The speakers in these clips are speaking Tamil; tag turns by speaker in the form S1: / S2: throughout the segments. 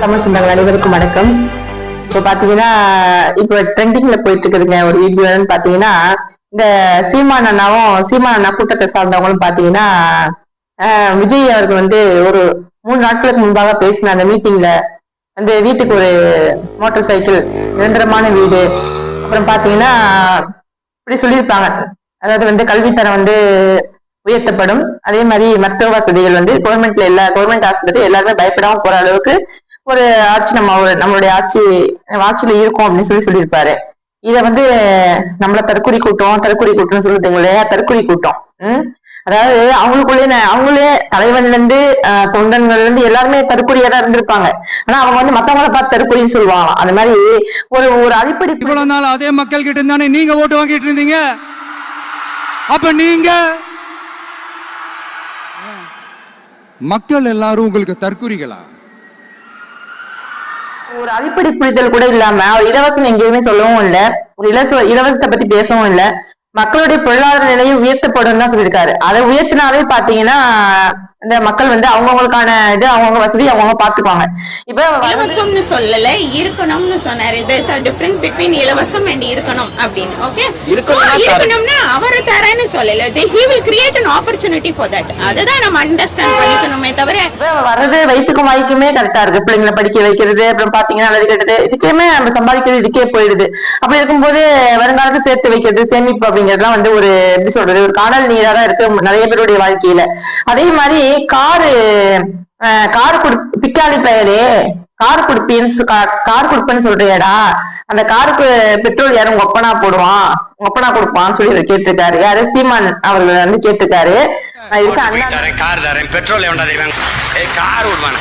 S1: தமிழ் சொந்தங்கள் அனைவருக்கும் வணக்கம். இப்போ பாத்தீங்கன்னா இப்போ ட்ரெண்டிங்ல போயிட்டு இருக்குதுங்க ஒரு வீடியோன்னு பாத்தீங்கன்னா இந்த சீமான் அண்ணாவும் சீமான் அண்ணா கூட்டத்தை சார்ந்தவங்களும் பாத்தீங்கன்னா விஜய் அவர்கள் வந்து ஒரு மூணு நாட்களுக்கு முன்பாக பேசின அந்த மீட்டிங்ல வந்து வீட்டுக்கு ஒரு மோட்டார் சைக்கிள் நிரந்தரமான வீடு அப்புறம் பாத்தீங்கன்னா இப்படி சொல்லியிருப்பாங்க. அதாவது வந்து கல்வித்தரம் வந்து உயர்த்தப்படும். அதே மாதிரி மருத்துவ வசதிகள் வந்து கவர்மெண்ட்ல எல்லா கவர்மெண்ட் ஆஸ்பத்திரி எல்லாருமே பயப்படாம போற அளவுக்கு ஒரு ஆட்சி நம்ம ஒரு- நம்மளுடைய ஆட்சி ஆட்சியில இருக்கும் அப்படின்னு சொல்லி சொல்லியிருப்பாரு. இத வந்து நம்மள தற்கொலை கூட்டம் தற்கொலை கூட்டம்னு சொல்லுதுங்க இல்லையா? கூட்டம். உம் அதாவது அவங்களுக்குள்ளே ந- அவங்களே தலைவன்ல இருந்து ஆஹ், இருந்து எல்லாருமே தற்கொலையா தான் இருந்திருப்பாங்க. ஆனா அவங்க வந்து மத்தவங்களை பார்த்து தற்கொலைன்னு சொல்லுவாங்க. அந்த மாதிரி ஒரு ஒரு அடிப்படை
S2: இவ்வளவு நாள் அதே மக்கள் கிட்ட இருந்தானே நீங்க ஓட்டு வாங்கிட்டு இருந்தீங்க? அப்ப நீங்க மக்கள் எல்லாரும் உங்களுக்கு தற்குறிகளா?
S1: ஒரு அடிப்படை புரிதல் கூட இல்லாம அவர் இலவசம் எங்கேயுமே சொல்லவும் இல்ல. ஒரு இலவச இலவசத்தை பத்தி பேசவும் இல்ல. மக்களுடைய பொருளாதார நிலையை உயர்த்தப்படும் தான் சொல்லியிருக்காரு. அதை உயர்த்தினாவே பாத்தீங்கன்னா இந்த மக்கள் வந்து அவங்கவுங்களுக்கான இது அவங்கவுங்க வசதி அவங்கவுங்க பாத்துக்குவாங்க. இப்ப
S3: இலவசம்னு சொல்லல இருக்கணும்னு சொன்னாரு. There's a difference between இலவசம் and இருக்கணும் அப்படின்னு ஓகே இருக்கணும்னா அவரை தரேன்னு சொல்லல. They he will create an opportunity for that. அதுதான் நம்ம அண்டர்ஸ்டாண்ட் பண்ணிக்கணுமே தவிர
S1: வர்றது வயிற்றுக்கும் வாய்க்குமே கரெக்டா இருக்கு. பிள்ளைங்களை படிக்க வைக்கிறது அப்புறம் பாத்தீங்கன்னா நல்லது கெட்டது இதுக்கேமே நம்ம சம்பாதிக்கிறது இதுக்கே போயிடுது. அப்படி இருக்கும்போது வருங்காலத்துல சேர்த்து வைக்கிறது சேமிப்பு அப்படிங்கறதுலாம் வந்து ஒரு எப்படி சொல்றது ஒரு காணல் நீரா தான் இருக்கு நிறைய பேருடைய வாழ்க்கையில. அதே மாதிரி காரு கார் குடு பிக்காளி பெயரே கார் கொடுப்பேன்னு கார் கொடுப்பேன்னு சொல்றியாடா. அந்த காருக்கு பெட்ரோல் யாரும் ஒப்பனா போடுவான்? ஒப்பனா கொடுப்பான்னு சொல்லி கேட்டிருக்காரு. யாரு? சீமான் அவர்கள் வந்து கேட்டிருக்காரு.
S4: கார் தரேன். பெட்ரோல் எவன்டா தெரியுமா கார் விடுவாங்க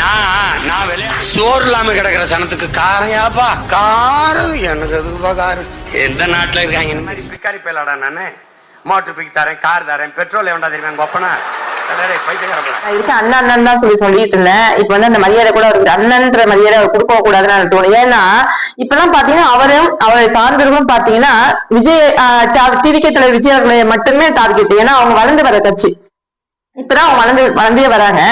S4: நான் நான் வெளியே சோறு இல்லாம கிடக்குற சனத்துக்கு காரையாப்பா. காரு எனக்கு காரு? எந்த நாட்டுல இருக்காங்க? இந்த மாதிரி பிக்காரி பேலாடா நானு. மோட்டர் பிக் தரேன் கார் தரேன். பெட்ரோல் எவன்டா தெரியுமா ஒப்பனா
S1: இருக்க அண்ணன் அண்ணன் தான் சொல்லி சொல்லிட்டு இருந்தேன். இப்ப வந்து அந்த மரியாதை கூட அவருக்கு அண்ணன்ற மரியாதை அவர் கொடுக்க கூடாதுன்னு தோணும் ஏன்னா இப்பெல்லாம் பாத்தீங்கன்னா அவரும் அவரை சார்ந்தவர்களும் பாத்தீங்கன்னா விஜய் டிவிகே தலைவர் விஜய் அவர்களை மட்டுமே டார்கெட் ஏன்னா அவங்க வளர்ந்து வர கட்சி. இப்பதான் அவங்க வளர்ந்து வளர்ந்தே வராங்க.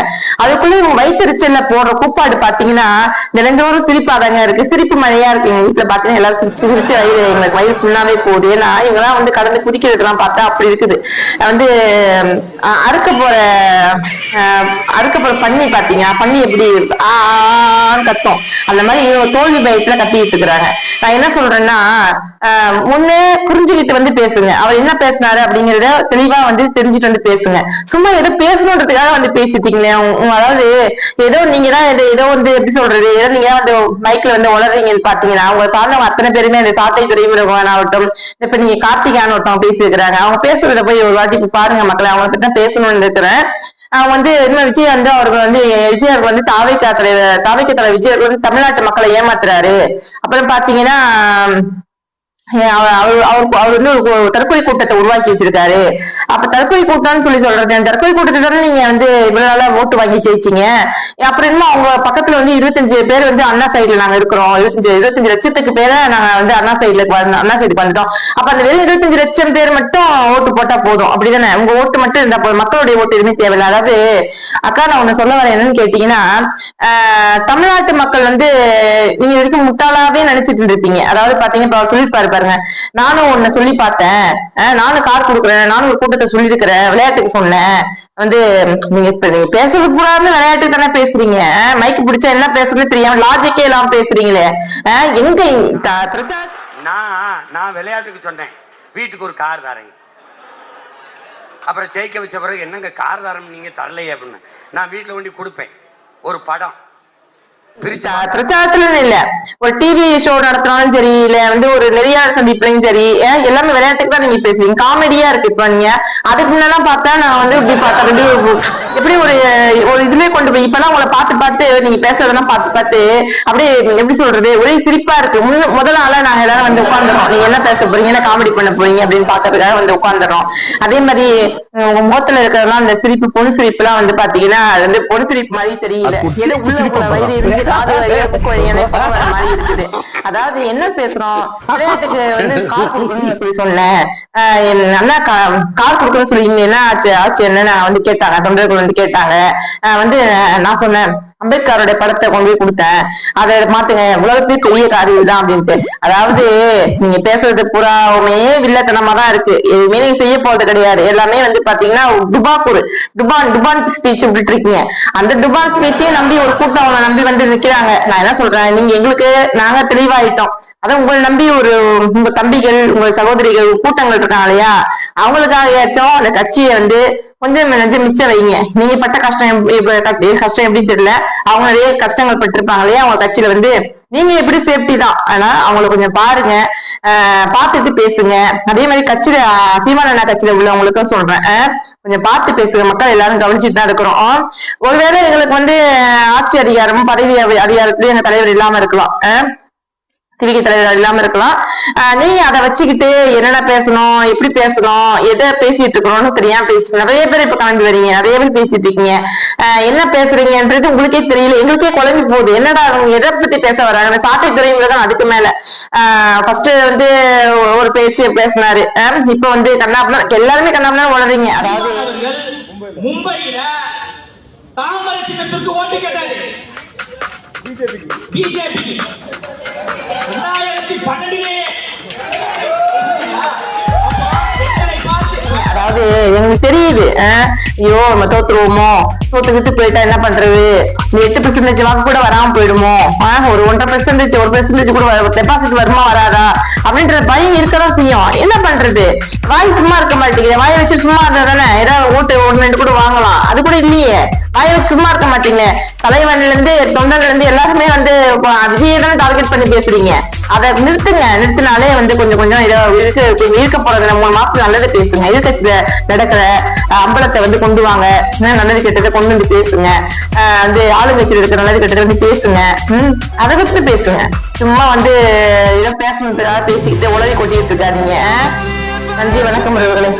S1: அதுக்குள்ள இவங்க வயிற்றுச்சல்ல போடுற கூப்பாடு பாத்தீங்கன்னா தினந்தோறும் சிரிப்பாதாங்க இருக்கு. சிரிப்பு மழையா இருக்கு. எங்க வீட்டுல பாத்தீங்கன்னா எல்லாரும் சிரிச்சு சிரிச்சு வயிறு எங்களுக்கு வயிறு ஃபுல்லாவே போகுது. ஏன்னா இவங்கெல்லாம் வந்து கடந்து குதிக்கிறதுலாம் பார்த்தா அப்படி இருக்குது. வந்து அஹ், அறுக்க போற அதுக்கப்புறம் பண்ணி பாத்தீங்க பண்ணி எப்படி இருக்கு? ஆன்னு கத்தும். அந்த மாதிரி தோல்வி பயத்துல கத்திட்டு இருக்கிறாங்க. நான் என்ன சொல்றேன்னா முன்னே புரிஞ்சுக்கிட்டு வந்து பேசுங்க. அவர் என்ன பேசினாரு அப்படிங்கறத தெளிவா வந்து தெரிஞ்சுட்டு வந்து பேசுங்க. சும்மா ஏதோ பேசணுன்றதுக்காக வந்து பேசிட்டீங்களே அதாவது ஏதோ நீங்க தான் ஏதோ வந்து எப்படி சொல்றது? ஏதோ நீங்க வந்து மைக்ல வந்து உளறீங்கன்னு பாத்தீங்கன்னா அவங்க சார்ந்தவங்க அத்தனை பேருமே அந்த சாத்தை துறைமுருகன் ஆகட்டும் இப்ப நீங்க கார்த்திகான்னு ஒருத்தவங்க பேசியிருக்கிறாங்க. அவங்க பேசுறத போய் ஒரு வாட்டி பாருங்க மக்களை அவங்க கிட்ட பேசணும்னு இருக்கிறேன் வந்து இன்னும் விஜய் வந்து அவர்கள் வந்து விஜயருக்கு வந்து தாவைக்கா தலைவர் தாவைக்கா தலைவர் விஜய் வந்து தமிழ்நாட்டு மக்களை ஏமாத்துறாரு. அப்புறம் பாத்தீங்கன்னா அவர் அவர் அவர் வந்து தற்கொலை கூட்டத்தை உருவாக்கி வச்சிருக்காரு. அப்ப தற்கொலை கூட்டம்னு சொல்லி சொல்றது அந்த தற்கொலை கூட்டத்தை தானே நீங்க வந்து இவ்வளவு நாளா ஓட்டு வாங்கி ஜெயிச்சீங்க. அப்புறம் இன்னும் அவங்க பக்கத்துல வந்து இருபத்தஞ்சு பேர் வந்து அண்ணா சைடுல நாங்க இருக்கிறோம். இருபத்தஞ்சு இருபத்தஞ்சு லட்சத்துக்கு பேரை நாங்க வந்து அண்ணா சைடுல அண்ணா சைடு வந்துட்டோம். அப்ப அந்த வெறும் இருபத்தஞ்சு லட்சம் பேர் மட்டும் ஓட்டு போட்டா போதும். அப்படிதானே? உங்க ஓட்டு மட்டும் இருந்தா போதும். மக்களுடைய ஓட்டு எதுவுமே தேவையில்லை. அதாவது அக்கா நான் ஒண்ணு சொல்ல வரேன். என்னன்னு கேட்டீங்கன்னா ஆஹ், தமிழ்நாட்டு மக்கள் வந்து நீங்க வரைக்கும் முட்டாளாவே நினைச்சிட்டு இருப்பீங்க அதாவது பாத்தீங்கன்னா இப்ப பாருங்க. நானும் உன்னை சொல்லி பார்த்தேன். ஆஹ், நானும் கார் கொடுக்குறேன். நானும் ஒரு கூட்டத்தை சொல்லியிருக்கிறேன். விளையாட்டுக்கு சொன்னேன். வந்து நீங்க இப்ப நீங்க பேசுறது கூடாது விளையாட்டுக்கு தானே பேசுறீங்க? மைக்கு பிடிச்சா என்ன பேசுறதுன்னு தெரியாம லாஜிக்கே இல்லாம பேசுறீங்களே. ஆஹ், எங்க பிரச்சார
S4: நான் நான் விளையாட்டுக்கு சொன்னேன். வீட்டுக்கு ஒரு கார் தரேன். அப்புறம் ஜெயிக்க வச்ச பிறகு என்னங்க கார் தரம் நீங்க தரலையே அப்படின்னு. நான் வீட்டில் கொண்டு கொடுப்பேன். ஒரு படம். பிரிச்சு
S1: பிரச்சா- பிரச்சாரத்துல இல்ல. ஒரு டிவி ஷோ நடத்தினாலும் சரி இல்ல வந்து ஒரு நெறியாளர் சந்திப்புலையும் சரி ஏன் எல்லாமே விளையாட்டுக்கு தான் நீங்க பேசுறீங்க காமெடியா இருக்கு இப்ப நீங்க. அதுக்கு முன்னெல்லாம் பார்த்தா நான் வந்து இப்படி பார்த்தா எப்படி ஒரு ஒரு இதுலயே கொண்டு போய் இப்பெல்லாம் உங்களை பார்த்து பார்த்து நீங்க பேசுறதெல்லாம் பார்த்து பார்த்து அப்படியே எப்படி சொல்றது? ஒரே சிரிப்பா இருக்கு. முன்ன முதல் நாங்க எல்லாரும் வந்து உட்காந்துறோம் நீங்க என்ன பேச போறீங்க? என்ன காமெடி பண்ண போறீங்க? அப்படின்னு பாக்குறதுக்காக வந்து உட்காந்துறோம் அதே மாதிரி உம், உங்க முகத்துல இருக்கிறதெல்லாம் அந்த சிரிப்பு பொண்ணு சிரிப்பு எல்லாம் வந்து பாத்தீங்கன்னா அது வந்து பொண்ணு சிரிப்பு மாதிரி தெரியல. ஏதோ உள்ள
S5: சிரிப்பு
S1: உள்ள வயிறு
S5: அப்பதான்.
S1: காது மாதிரி இருக்குது. அதாவது என்ன பேசுறோம்? விளையாட்டுக்கு வந்து கார் கொடுக்கணும்னு சொல்லி? சொன்னேன் ஆஹ் அண்ணா கா- கார் கொடுக்கணும்னு சொல்லி என்ன ஆச்சு ஆச்சு என்ன நான் வந்து கேட்டாங்க. தொண்டர்கள் வந்து கேட்டாங்க. ஆஹ் வந்து நான் சொன்னேன். அம்பேத்கரோட படத்தை கொண்டு போய் கொடுத்தேன். அதை மாத்துங்க. உலகத்துக்கு பெரிய காரியம் இதுதான் அப்படின்ட்டு. அதாவது நீங்க பேசுறது புறாவுமே வில்லத்தனமா தான் இருக்கு. எதுவுமே நீங்க செய்ய போறது கிடையாது. எல்லாமே வந்து பாத்தீங்கன்னா டுபாக்கூர் டுபான் டுபான் ஸ்பீச் விட்டுட்டு இருக்கீங்க அந்த டுபான் ஸ்பீச்சே நம்பி ஒரு கூட்டம் அவனை நம்பி வந்து நிக்கிறாங்க. நான் என்ன சொல்றேன்? நீங்க எங்களுக்கு நாங்க தெளிவாயிட்டோம். அதான் உங்களை நம்பி ஒரு உங்க தம்பிகள் உங்க சகோதரிகள் கூட்டங்கள் இருக்காங்க இல்லையா? அவங்களுக்காக ஏச்சும் அந்த கட்சியை வந்து கொஞ்சம் வந்து மிச்சம் வைங்க. நீங்க பட்ட கஷ்டம் கஷ்டம் எப்படி தெரியல. அவங்க நிறைய கஷ்டங்கள் பட்டிருப்பாங்க இல்லையா? அவங்க கட்சியில வந்து நீங்க எப்படி சேஃப்டி தான். ஆனா அவங்கள கொஞ்சம் பாருங்க. பார்த்துட்டு பேசுங்க. அதே மாதிரி கட்சியில ஆஹ் அண்ணா கட்சியில உள்ளவங்களுக்கும் சொல்றேன். கொஞ்சம் பார்த்து பேசுங்க. மக்கள் எல்லாரும் கவனிச்சுட்டு தான் இருக்கிறோம். ஒருவேளை எங்களுக்கு வந்து ஆட்சி அதிகாரமும் பதவி அதிகாரத்திலயும் எங்க தலைவர் இல்லாம இருக்கலாம். திரிகை தலைவர் இல்லாம இருக்கலாம். நீங்க அதை வச்சுக்கிட்டு என்னென்ன பேசணும் எப்படி பேசணும் எதை பேசிட்டு இருக்கணும்னு தெரியாம பேச நிறைய பேர் இப்ப கலந்து வரீங்க நிறைய பேர் பேசிட்டு இருக்கீங்க. என்ன பேசுறீங்கன்றது உங்களுக்கே தெரியல. எங்களுக்கே குழம்பி போகுது. என்னடா அவங்க எதை பத்தி பேச வராங்க? சாட்டை துறைமுருகன் அதுக்கு மேல. ஃபர்ஸ்ட் வந்து ஒரு பேச்சு பேசினாரு. இப்ப வந்து கண்ணாப்புனா எல்லாருமே கண்ணாப்புனா உணர்றீங்க அதாவது
S5: மும்பையில தாமரை சின்னத்திற்கு ஓட்டு கேட்டாரு. பிஜேபி ரெண்டாயிரத்தி பன்னெண்டிலே
S1: அதாவது எங்களுக்கு தெரியுது ஐயோ நம்ம தோத்துருவோமோ? தோத்துக்கிட்டு போயிட்டா என்ன பண்றது? நீ எட்டு பெர்சன்டேஜ் வாக்கு கூட வராம போயிடுமோ? ஒரு ஒன்றரை பெர்சன்டேஜ் ஒரு பெர்சன்டேஜ் கூட டெபாசிட் வருமா வராதா? அப்படின்ற பயம் இருக்கதான் செய்யும். என்ன பண்றது? வாய் சும்மா இருக்க மாட்டேங்குது. வாயை வச்சு சும்மா இருந்தா தானே ஏதாவது ஓட்டு ஒன்று ரெண்டு கூட வாங்கலாம். அது கூட இல்லையே. வாயை வச்சு சும்மா இருக்க மாட்டீங்க தலைவன்ல இருந்து தொண்டர்ல இருந்து எல்லாருமே வந்து இப்ப விஜயை தானே டார்கெட் பண்ணி பேசுறீங்க. அதை நிறுத்துங்க. நிறுத்தினாலே வந்து கொஞ்சம் கொஞ்சம் இதை இருக்க கொஞ்சம் இருக்க போறது மூணு மாசம் நல்லது பேசுங்க. எதிர்கட்சியில நடக்கிற அம்பலத்தை வந்து கொண்டு வாங்க. என்ன நல்லது கெட்டதை கொண்டு வந்து பேசுங்க. வந்து ஆளுங்கட்சியில் இருக்கிற நல்லது கெட்டதை வந்து பேசுங்க. அதை வச்சு பேசுங்க. சும்மா வந்து இதை பேசணுன்றதுக்காக பேசிக்கிட்டு உலகை கொட்டிட்டு இருக்காதீங்க. நன்றி வணக்கம் உறவுகளே